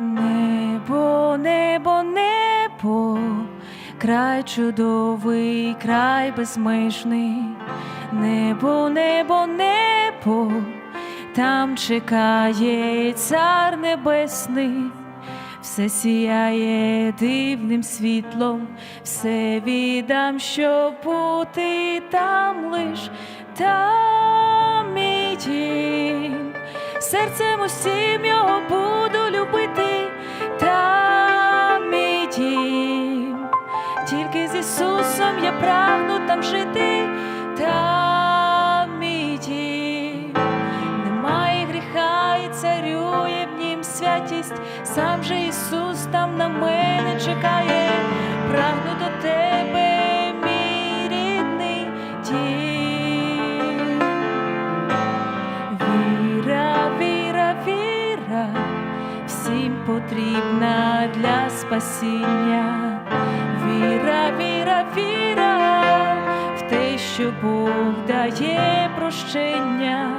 небо, небо, небо, край чудовий, край безмежний, небо, небо, небо, там чекає цар небесний, все сіяє дивним світлом, все віддам, щоб бути там лиш, там мій дім. Серцем усім його буду там жити, там мій. Немає гріха і царює в нім святість, сам же Ісус там на мене чекає, прагну до тебе, мій рідний дім. Віра, віра, віра, всім потрібна для спасіння. Дає прощення,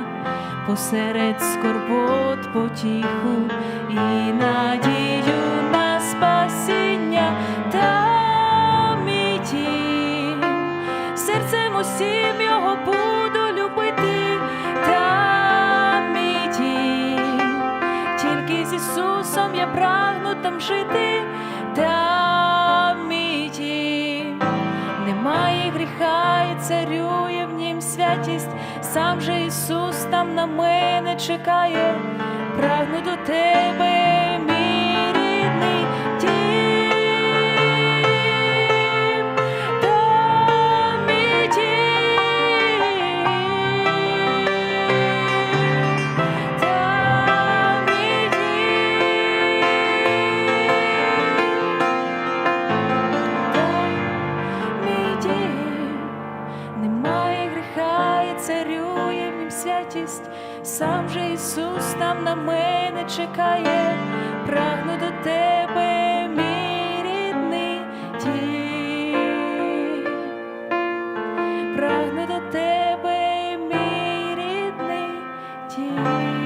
посеред скорбот потіху і надію на спасіння. Там мій серцем усім його буду любити, там мій тільки з Ісусом я прагну там жити, там І царює в нім святість, сам же Ісус там на мене чекає, прагну до тебе, завзятість, сам же Ісус там на мене чекає, прагну до тебе, мій рідний прагну до тебе, мій рідний дім.